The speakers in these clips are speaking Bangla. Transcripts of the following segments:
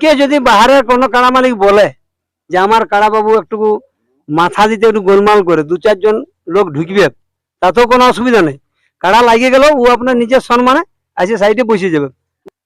কে যদি বাহারের কোনো কাড়া মালিক বলে যে আমার কাড়া বাবু একটু মাথা দিতে একটু গোলমাল করে, দু চারজন লোক ঢুকবে, তাতেও কোনো অসুবিধা নেই। কাড়া লাগিয়ে গেল ও আপনার নিজের সম্মানে এসে সাইডে বসে যাবে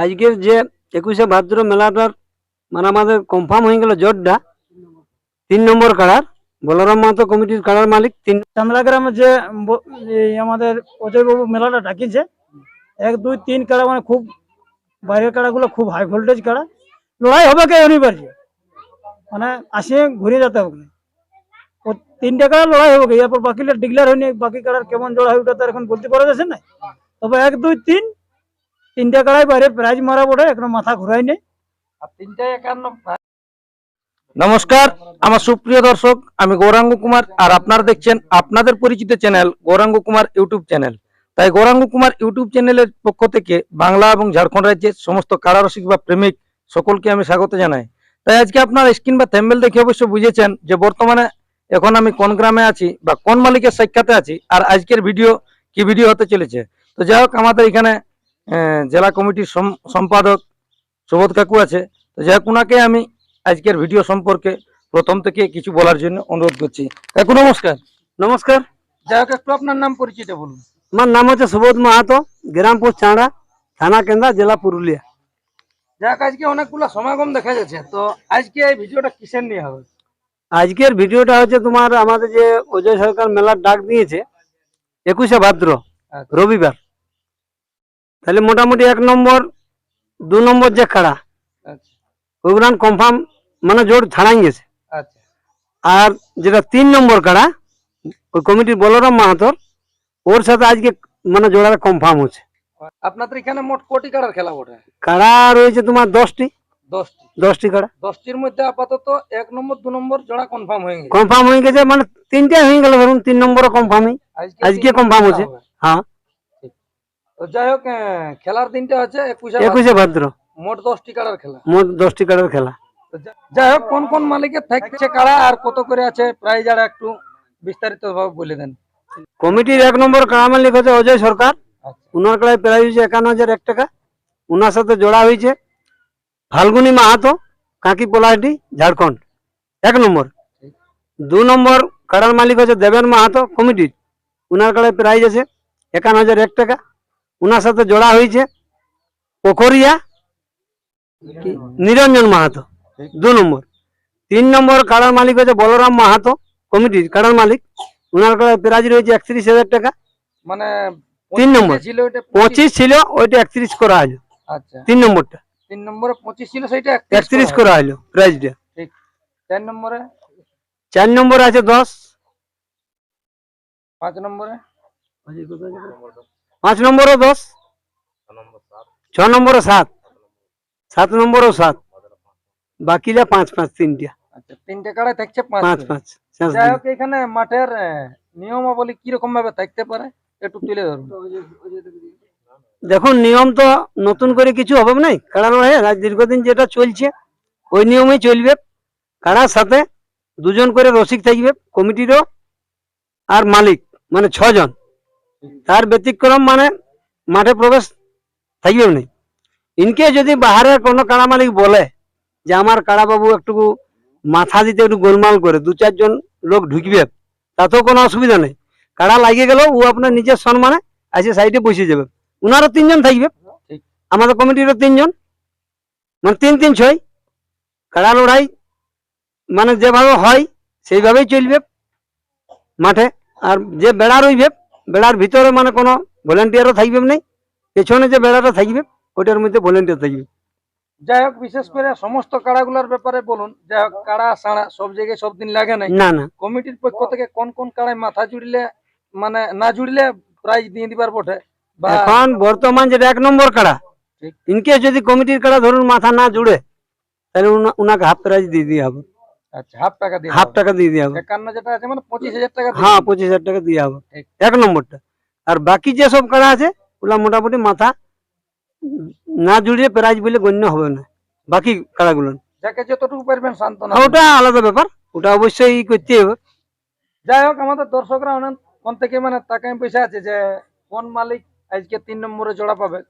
আজকের যে একুশে ভাদ্র মেলাটার মানে আমাদের কনফার্ম হয়ে গেল জোরটা, তিন নম্বর কাড়ার, বলরাম মাহাতো কমিটির কাড়ার মালিক, তিন চান্দলা গ্রামে যে আমাদের অজয়বাবু মেলাটা ডাকিছে এক, দুই, তিন কাড়া মানে খুব বাইরের কাড়াগুলো খুব হাই ভোল্টেজ কাড়া। লড়াই হবে কে অনিবার্য মানে আসে ঘুরে যেতে হবে। ও তিনটে কাড়া লড়াই হবে কে? এরপর বাকিটা ডিক্লেয়ার হয়নি বাকি কাড়ার কেমন জোড়া হয় ওটা তো এখন বলতে পারা যাচ্ছে না। তবে এক দুই তিন তিনটে কাড়াই বাইরে প্রাইজ মারা পড়ে এখনও মাথা ঘুরাই নেই। নমস্কার আমার সুপ্রিয় দর্শক আমি গৌরাঙ্গ কুমার আর আপনারা দেখছেন আপনাদের পরিচিত channel Gauranga Kumar YouTube channel. তাই গৌরাঙ্গ কুমার ইউটিউব চ্যানেলের পক্ষ থেকে বাংলা এবং ঝাড়খণ্ড রাজ্যের সমস্ত কারারসিক বা প্রেমিক সকলকে আমি স্বাগত জানাই। তাই আজকে আপনার স্ক্রিন বা থ্যাম্বেল দেখে অবশ্য বুঝেছেন যে বর্তমানে এখন আমি কোন গ্রামে আছি বা কোন মালিকের সাক্ষাতে আছি আর আজকের ভিডিও কি ভিডিও হতে চলেছে। তো যাই হোক আমাদের এখানে জেলা কমিটির সম্পাদক সুবোধ কাকু আছে। তো যাই হোক ওনাকে আমি আজকের ভিডিও সম্পর্কে প্রথম থেকে কিছু বলার জন্য অনুরোধ করছি। কাকু নমস্কার। নমস্কার। যাই হোক একটু আপনার নাম পরিচিত বলুন। আমার নাম হচ্ছে সুবোধ মাহাতো গ্রামপুর চাঁড়া থানা কেন্দ্রা জেলা পুরুলিয়া। যাক আজকে অনেকগুলো সমাগম দেখা যাচ্ছে। তো আজকে এই ভিডিওটা কিসের নিয়ে হবে? আজকের ভিডিওটা হচ্ছে তোমার আমাদের যে অজয় সরকার মেলার ডাক দিয়েছে একুশে ভাদ্র আচ্ছা। রবিবার। তাহলে মোটামুটি এক নম্বর দু নম্বর যে খাড়া আচ্ছা। ওগুলান কনফার্ম মানে জোর ছাড়াই গেছে। আচ্ছা। আর যেটা তিন নম্বর কাড়া ওই কমিটির বলরাম মাহাতর ওর সাথে আজকে মানে জোড়াটা কনফার্ম হচ্ছে। আপনাদের এখানে মোট কোটি কাড়ার খেলা ওঠে কাড়া রয়েছে তোমার দশটি। দশটি। দশটি কাড়া। দশটির মধ্যে আপাতত এক নম্বর দু নম্বর জোড়া কনফার্ম হয়ে গেছে। কনফার্ম হয়ে গেছে মানে তিনটে হয়ে গেল ধরুন তিন নম্বরও কনফার্মই আজকে তিন হচ্ছে। হ্যাঁ। তো যাই হোক খেলার দিনটা হচ্ছে একুশে একুশে ভাদ্র। মোট দশটি কাড়ার খেলা। মোট দশটি কাড়ার খেলা। যাই হোক কোন কোন মালিকের থাকছে কাড়া আর কত করে আছে প্রাইজ আর একটু বিস্তারিত ভাবে বলে দেন। কমিটির এক নম্বর কাড়া মালিক হচ্ছে অজয় সরকার। আচ্ছা। উনার কাড়ায় প্রায় হয়েছে একান্ন হাজার এক টাকা। উনার সাথে জোড়া হয়েছে ফাল্গুনি মাহাতো কাকি পোলাহাটি ঝাড়খণ্ড। এক নম্বর। দু নম্বর কাড়ার মালিক হচ্ছে দেবেন মাহাতো কমিটির। উনার কাড়ায় প্রাইজ আছে একান্ন হাজার এক টাকা। উনার সাথে জোড়া হয়েছে পোখরিয়া নিরঞ্জন মাহাতো। দু নম্বর। তিন নম্বর কাড়ার মালিক হচ্ছে বলরাম মাহাতো কমিটির কাড়ার মালিক। উনার কাড়ায় প্রাইজ রয়েছে একত্রিশ হাজার টাকা। মানে তিন নম্বর। ছিল ওটা পঁচিশ। ছিল ওইটা একত্রিশ করা হলো। আচ্ছা। তিন নম্বরটা। তিন নম্বরে পঁচিশ ছিল সেইটা একত্রিশ করা হলো। প্রাইজটা ঠিক। চার নম্বরে? চার নম্বর আছে দশ। পাঁচ নম্বরে? পাঁচ নম্বরও দশ। ছ নম্বরও সাত। সাত নম্বরও সাত। বাকিটা পাঁচ পাঁচ তিনটা। আচ্ছা তিনটে কাড়াই থাকছে পাঁচ। পাঁচ যাই হোক এখানে মাঠের নিয়মাবলী কীরকম ভাবে থাকতে পারে? একটু তুলে ধরুন। দেখুন। নিয়ম তো নতুন করে কিছু হবে নাই কাড়া লড়াইয়ের আজ দীর্ঘদিন যেটা চলছে ওই নিয়মেই চলবে। কাড়ার সাথে দুজন করে রসিক থাকবে কমিটিরও আর মালিক মানে ছজন। তার ব্যতিক্রম মানে মাঠে প্রবেশ থাকবে না। ইনকে যদি বাহারের কোনো কাড়া মালিক বলে যে আমার কাড়া বাবু একটু মাথা দিতে একটু গোলমাল করে দু চারজন লোক ঢুকবে তাতেও কোনো অসুবিধা নেই। কাড়া লাগিয়ে গেল ও আপনার নিজের সম্মানে এসে সাইডে বসে যাবে। উনারও তিনজন থাকবে। আমাদের কমিটিরও তিনজন। মানে তিন তিন ছয়। কাড়া লড়াই মানে যেভাবে হয় সেইভাবেই চলবে মাঠে। আর যে বেড়া রইবে বেড়ার ভিতরে মানে কোনো ভলেন্টিয়ারও থাকবে না পেছনে যে বেড়াটা থাকবে ওটার মধ্যে ভলেন্টিয়ার থাকবে। যাই হোক বিশেষ করে সমস্ত কাড়াগুলোর ব্যাপারে বলুন। যাই হোক কাড়া সাড়া সব জায়গায় সব দিন লাগে নাই। না না। কমিটির পক্ষ থেকে কোন কোন কাড়ায় মাথা জুড়লে মানে না জুড়লে প্রাইজ দিয়ে দিবার বটে এখন বর্তমান যেটা এক নম্বর কাড়া। ইনকেস যদি কমিটির কাড়া ধরুন মাথা না জুড়ে তাহলে উনা- উনাকে হাফ প্রাইজ দিয়ে দিয়ে হবে। আচ্ছা হাফ টাকা দিয়ে হাফ টাকা দিয়ে দিয়ে হবে। একান্ন যেটা আছে মানে পঁচিশ হাজার টাকা হ্যাঁ। পঁচিশ হাজার টাকা দিয়ে হবে। এক নম্বরটা। আর বাকি যে সব কাড়া আছে ওগুলা মোটামুটি মাথা না জুড়িয়ে প্রাইজ বলে গণ্য হবে না বাকি কাড়াগুলো। যাকে যতটুকু পারবেন সান্ত্বনা আর ওটা আলাদা ব্যাপার ওটা অবশ্যই করতে হবে। যাই হোক আমাদের দর্শকরা অনেক কোন থেকে মানে তাকাই পয়সা আছে যে কোন মালিক আজকে তিন নম্বরে জোড়া পাবে?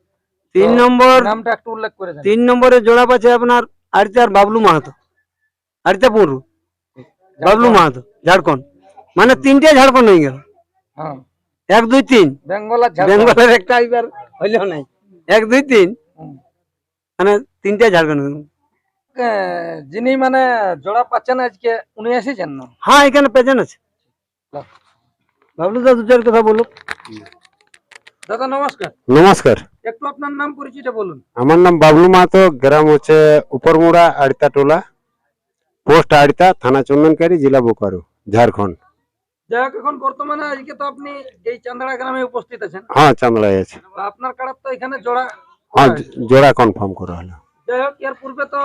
তিন নম্বর নামটা একটু উল্লেখ করে দেন তিন নম্বরে জোড়া পাচ্ছে আপনার আড়িতে আর বাবলু মাহাতো। পুরু। বাবলু মাহাতো ঝাড়খণ্ড। মানে তিনটে ঝাড়খণ্ড হয়ে গেল। হ্যাঁ। এক দুই তিন। বেঙ্গল আর বেঙ্গলের একটা এবার হইলেও নাই। এক দুই তিন। মানে তিনটে ঝাড়খণ্ড। যিনি মানে জোড়া পাচ্ছেন আজকে উনি এসেছেন না? হ্যাঁ এখানে পেছেন আছে। বাবলু দা দু চার কথা বলো দাদা নমস্কার। নমস্কার। একটু আপনার নাম পরিচয়টা বলুন। আমার নাম বাবলু মাহাতো গ্রাম হচ্ছে উপরমুড়া আড়িতা টোলা। পোস্ট আড়িতা থানা চন্দনকারী জেলা বোকারো ঝাড়খণ্ড। যাই হোক এখন বর্তমানে আজকে তো আপনি এই চান্দাড়া গ্রামে উপস্থিত আছেন। হ্যাঁ চান্দড়াই আছে। আপনার কাড়ার তো এখানে জোড়া হ্যাঁ জোড়া কনফার্ম করা হলো। যাই হোক এর পূর্বে তো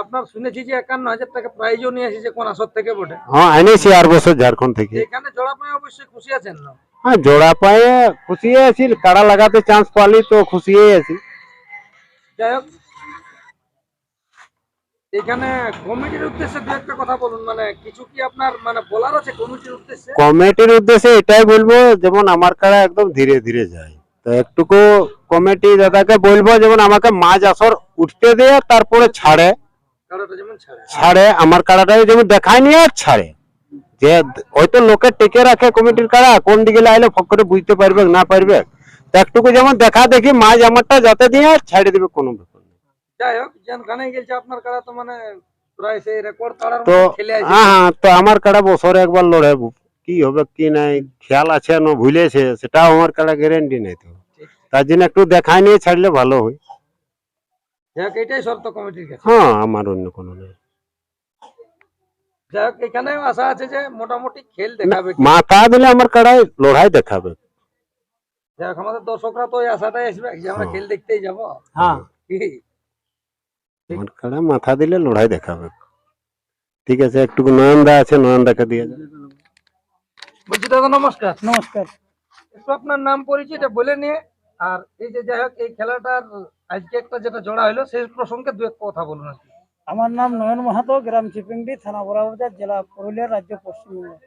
আপনার শুনেছি যে একান্ন হাজার টাকা প্রাইজও নিয়ে এসেছে কোন আসর থেকে বটে। হ্যাঁ এনেছি আর বছর ঝাড়খণ্ড থেকে। এখানে জোড়া পায় অবশ্যই খুশি আছেন না? হ্যাঁ জোড়া পায়ে খুশি আছি কাড়া লাগাতে চান্স পালি তো খুশি আছি। যাই হোক এখানে কমিটির উদ্দেশ্যে দু একটা কথা বলুন মানে কিছু কি আপনার মানে বলার আছে কমিটির উদ্দেশ্যে? কমিটির উদ্দেশ্যে এটাই বলব যেমন আমার কাড়া একদম ধীরে ধীরে যায়। তো একটুকু কমিটি দাদাকে বলব যেমন আমাকে মাছ আসর উঠতে দিয়ে তারপরে ছাড়ে। ছাড়ে। আমার কাড়াটাকে যেমন দেখায় নিয়ে আর ছাড়ে। যে হয়তো লোকে টেকে রাখে কমিটির কাড়া কোন দিকে লাইলে ফক করে বুঝতে পারবে না পারবে। তো একটুকু যেমন দেখা দেখি মাঝ আমারটা যাতে দিয়ে আর ছাড়ে দিবে কোনো ব্যাপার নেই। যাই হোক যেখানে গেছে আপনার কাড়া তো মানে তো হ্যাঁ হ্যাঁ তো আমার কাড়া বছরে একবার লড়ে কি হবে কি নাই খেয়াল আছে না ভুলেছে সেটাও আমার কাড়া গ্যারেন্টি নেই তো তার জন্য একটু দেখায় নিয়ে ছাড়লে ভালো হয় যাই হোক এটাই শর্ত কমিটির কাছে হ্যাঁ আমার অন্য কোনো নেই যাই হোক এখানেও আশা আছে যে মোটামুটি খেল দেখাবে মাথা দিলে আমার কাড়ায় লড়াই দেখাবে যাই হোক আমাদের দর্শকরা তো ওই আশাটাই আসবে যে আমরা হ্যাঁ। খেল দেখতেই যাব হ্যাঁ কি আমার কাড়া মাথা দিলে লড়াই দেখাবে ঠিক আছে একটু নয়নদা আছে নয়নদাকে দিয়ে যাও। বলছি দাদা নমস্কার। নমস্কার। একটু আপনার নাম পরিচয়টা বলে নিয়ে আর এই যে যাই হোক এই খেলাটার আজকে একটা যেটা জোড়া হলো সেই প্রসঙ্গে দু এক কথা বলুন আর আমার নাম নয়ন মাহাতো গ্রাম চিপিংডি থানা বড়াবাজার জেলা পুরুলিয়া রাজ্য পশ্চিমবঙ্গ।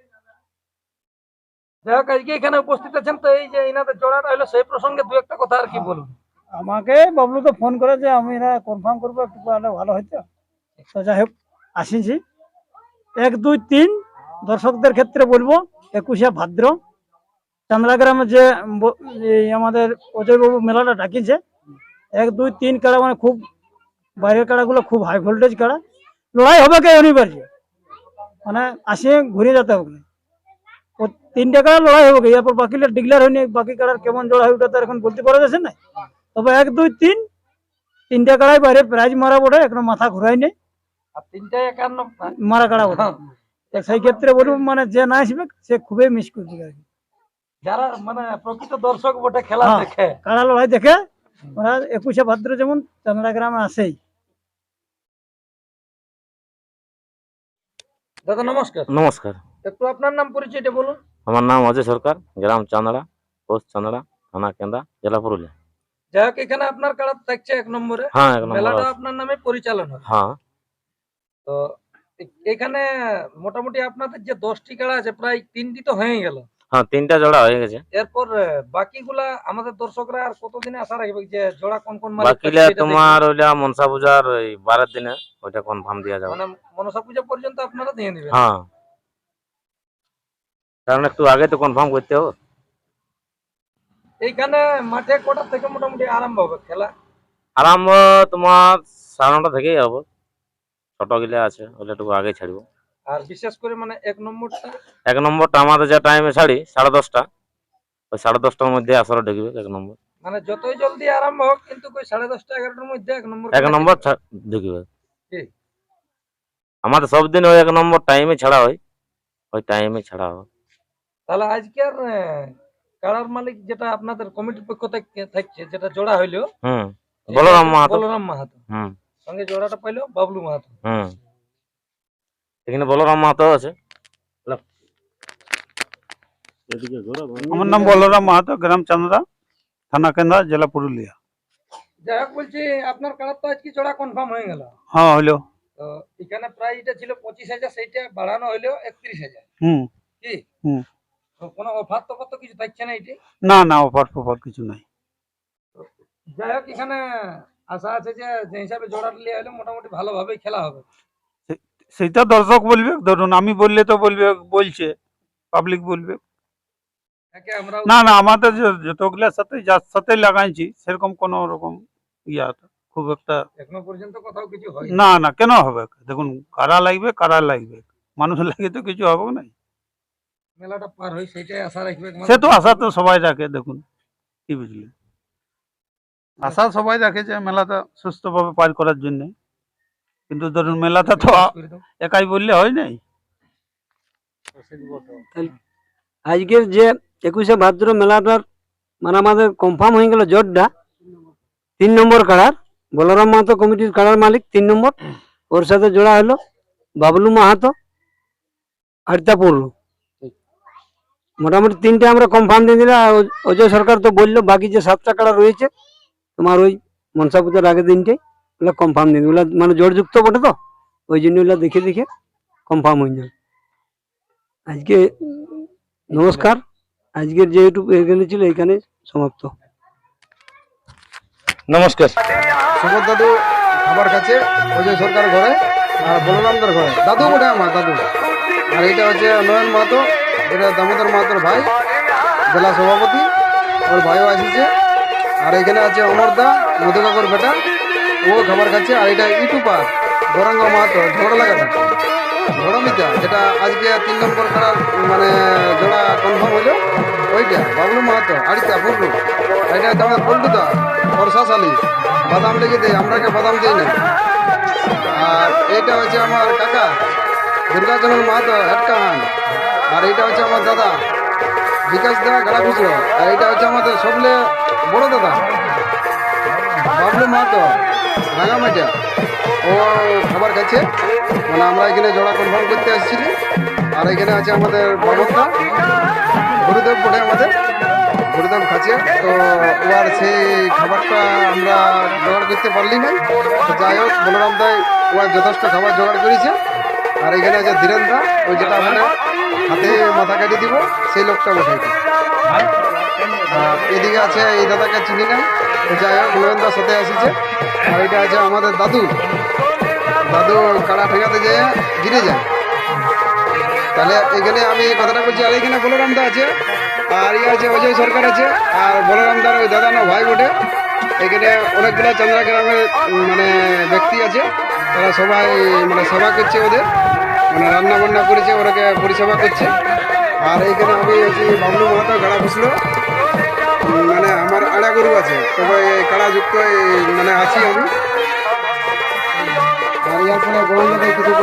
যাই হোক আজকে এখানে উপস্থিত আছেন তো এই যে এনাদের জোড়াটা হলো সেই প্রসঙ্গে দু একটা কথা আর কি বলুন। আমাকে বাবলু তো ফোন করে যে আমি এরা কনফার্ম করব একটু পারলে ভালো হইতো। তো যাই হোক আসিছি এক দুই তিন দর্শকদের ক্ষেত্রে বলব একুশে ভাদ্র। চান্দরা গ্রামে যে আমাদের অজয়বাবু মেলাটা ডাকিছে এক দুই তিন কাড়া মানে খুব বাইরের কাড়াগুলো খুব হাই ভোল্টেজ কাড়া। লড়াই হবে কে অনিবার্য মানে আসে ঘুরে যেতে হবে তিনটে কাড়া লড়াই হবে এরপর বাকিটা ডিক্লেয়ার হয়নি বাকি কাড়ার কেমন জোড়া হয় ওটা তো এখন বলতে পারা যাচ্ছে না। তবে এক দুই তিন তিনটে কাড়াই বাইরে প্রাইজ মারা বটে এখনও মাথা ঘুরাই নেই আর তিনটা একান্ন মারা কাড়া বটে। তো সেই ক্ষেত্রে বলব মানে যে না আসবে সে খুবই মিস করবে আর কি। যারা মানে প্রকৃত দর্শক বটে খেলা হ্যাঁ। দেখে। কাড়া লড়াই দেখে ওরা একুশে ভাদ্র যেমন চান্দরা গ্রামে আসেই দাদা নমস্কার। নমস্কার। একটু আপনার নাম পরিচয়টা বলুন। আমার নাম অজয় সরকার গ্রাম চান্দড়া পোস্ট চান্দড়া থানা কেন্দা জেলা পুরুলিয়া। এখানে আপনার কাড়া থাকছে এক নম্বরে? হ্যাঁ এক নম্বর মেলাটা আপনার নামে পরিচালনা। হ্যাঁ। তো এখানে মোটামুটি আপনাদের যে দশটি কাড়া আছে প্রায় তিনটি তো হয়ে গেল। হ্যাঁ তিনটা জোড়া হয়ে গেছে। এরপর বাকিগুলা আমাদের দর্শকরা আর কতদিনে আশা রাখবে যে জোড়া কোন কোন বাকিলে তোমার ওইটা মনসা পূজার ওই বারের দিনে ওইটা কনফার্ম দেওয়া যাবে। মানে মনসা পূজা পর্যন্ত আপনারা দিয়ে দিবেন। হ্যাঁ। কারণ একটু আগে তো কনফার্ম করতে হবে। এইখানে মাঠে কটা থেকে মোটামুটি আরম্ভ হবে খেলা? আরম্ভ তোমার সাড়ে নটা থেকেই হবে। ছোট গিলে আছে ওইটা একটু আগে ছাড়বো। আর বিশেষ করে মানে এক নম্বরটা? এক নম্বরটা আমাদের যে টাইমে ছাড়ি সাড়ে দশটা। ওই সাড়ে দশটার মধ্যে আসরে ঢুকবে এক নম্বর। মানে যতই জলদি আরম্ভ হোক কিন্তু ওই সাড়ে দশটা এগারোটার মধ্যে এক নম্বর এক নম্বর ঢুকবে। আমাদের সব দিন ওই এক নম্বর টাইমে ছাড়া হয়। ওই টাইমে ছাড়া হয়। তাহলে আজকে আর কারার মালিক যেটা আপনাদের কমিটির পক্ষ থেকে থাকছে যেটা জোড়া হইল হুম। বলরাম মাহাতো। বলরাম মাহাতো। হুম। সঙ্গে জোড়াটা পাইলো বাবলু মাহাতো। হুম। এখানে বলরাম মাহাতো আছে। আমার নাম বলরাম মাহাতো গ্রাম চান্দরা থানা কেন্দ্রা জেলা পুরুলিয়া। যাই হোক বলছি আপনার কাড়ার তো আজকে জোড়া কনফার্ম হয়ে গেল। হ্যাঁ তো এখানে প্রাইস এটা ছিল পঁচিশ হাজার সেইটা বাড়ানো হইল একত্রিশ হাজার। হুম। কি? হুম। তো কোনো অফার টফার তো কিছু থাকছে না এটি? না না অফার ফফার কিছু নাই। যাই হোক এখানে আশা আছে যে যে হিসাবে জোড়া নিয়ে এলে মোটামুটি ভালোভাবে খেলা হবে। সেটা দর্শক বলবে ধরুন আমি বললে তো বলবে বলছে পাবলিক বলবে। না না আমাদের যতগুলার সাথে যার সাথে লাগাইছি সেরকম কোনো রকম ইয়া খুব একটা এখনও পর্যন্ত কোথাও কিছু হয় না না কেন হবে? দেখুন কারা লাগবে কারা লাগবে? মানুষ লাগে তো কিছু হবে না। মেলাটা পার হয় সেটাই আশা রাখবে সে তো আশা তো সবাই রাখে দেখুন কি বুঝলি আশা সবাই রাখে যে মেলাটা সুস্থভাবে পার করার জন্য। কিন্তু ধরুন মেলাটা তো একাই বললে হয় নাই। আজকের যে একুশে ভাদ্র মেলাটার মানে আমাদের কনফার্ম হয়ে গেল জোরটা তিন নম্বর কাড়ার বলরাম মাহাতো কমিটির কাড়ার মালিক তিন নম্বর ওর সাথে জোড়া হলো বাবলু মাহাতো আড়তা পড়ল মোটামুটি তিনটে আমরা কনফার্ম দিয়ে দিলাম অজয় সরকার তো বলল বাকি যে সাতটা কাড়া রয়েছে তোমার ওই মনসা পুজোর আগে দিনটে ওগুলো কনফার্ম দিবে। ওগুলা মানে জোরযুক্ত বটে তো? ওই জন্য ওগুলা দেখে দেখে কনফার্ম হয়ে যাবে। আজকে নমস্কার। আজকের যে ইউটিউব এখানে ছিল এখানে সমাপ্ত। নমস্কার। সুবোধ দাদু খাবার কাছে অজয় সরকার ঘরে আর বলরামদার ঘরে। দাদু বটে আমার দাদু। আর এটা হচ্ছে নয়ন মাহাতো এটা দামোদর মাহাতোর ভাই জেলা সভাপতি। ওর ভাইও আসছে। আর এখানে আছে অমরদা মধুকাকর বেটা, ও খাবার খাচ্ছে, আর এটা ইউটিউবার গৌরাঙ্গ মাহাতো, ঝগড়া লাগাটা। ঝড়মিতা যেটা আজকে তিন নম্বর করার মানে জোড়া কনফার্ম হইল, ওইটা, বাবলু মাহাতো আড়িতা পুরলু এটা আমাদের পল্টুদা বর্ষাশালী বাদাম লেগে দেয় আমরাকে বাদাম দিই না। আর এটা হচ্ছে আমার কাকা, দুর্গাচরণ মাহাতো হেডকাহান আর এটা হচ্ছে আমার দাদা, বিকাশ দা, গাড়া খুচরো। আর এটা হচ্ছে আমাদের সবলে বড় দাদা। বাবলু মাহাতো, রাঙামাটিয়া। ও খাবার খাচ্ছে? মানে আমরা এখানে জোড়া কনফার্ম করতে আসছিলি আর এখানে আছে আমাদের বাবরদা, গুরুদেব পড়ে আমাদের। গুরুদেব খাচ্ছে। তো ওর সেই খাবারটা আমরা জোগাড় করতে পারলি না। তো যাই হোক, বলরাম দাই ওর যথেষ্ট খাবার জোগাড় করেছে। আর এখানে আছে ধীরেন দা, ওই যেটা মানে হাতে মাথা কাটিয়ে দিব, সেই লোকটা আর এদিকে আছে এই দাদাকে চিনি না। যাই হোক নয়নদার সাথে এসেছে। আর এটা আছে আমাদের দাদু। দাদু কাড়া ঠেকাতে যেয়ে গিরে যায়। তাহলে এখানে আমি কথাটা বলছি আর এখানে বলরাম দা আছে আর ইয়ে আছে অজয় সরকার আছে আর বলরাম দার ওই দাদা না ভাই বটে। এখানে অনেকগুলো চন্দ্রা গ্রামের মানে ব্যক্তি আছে। তারা সবাই মানে সেবা করছে ওদের। মানে রান্না বান্না করেছে ওরাকে পরিষেবা করছে। আর এইখানে আমি আছি বাবলু মাহাতো গাড়া উম, মানে আমার আড়া গরু আছে। তবে এই কাড়া যুক্ত মানে আছি আমি। কিছু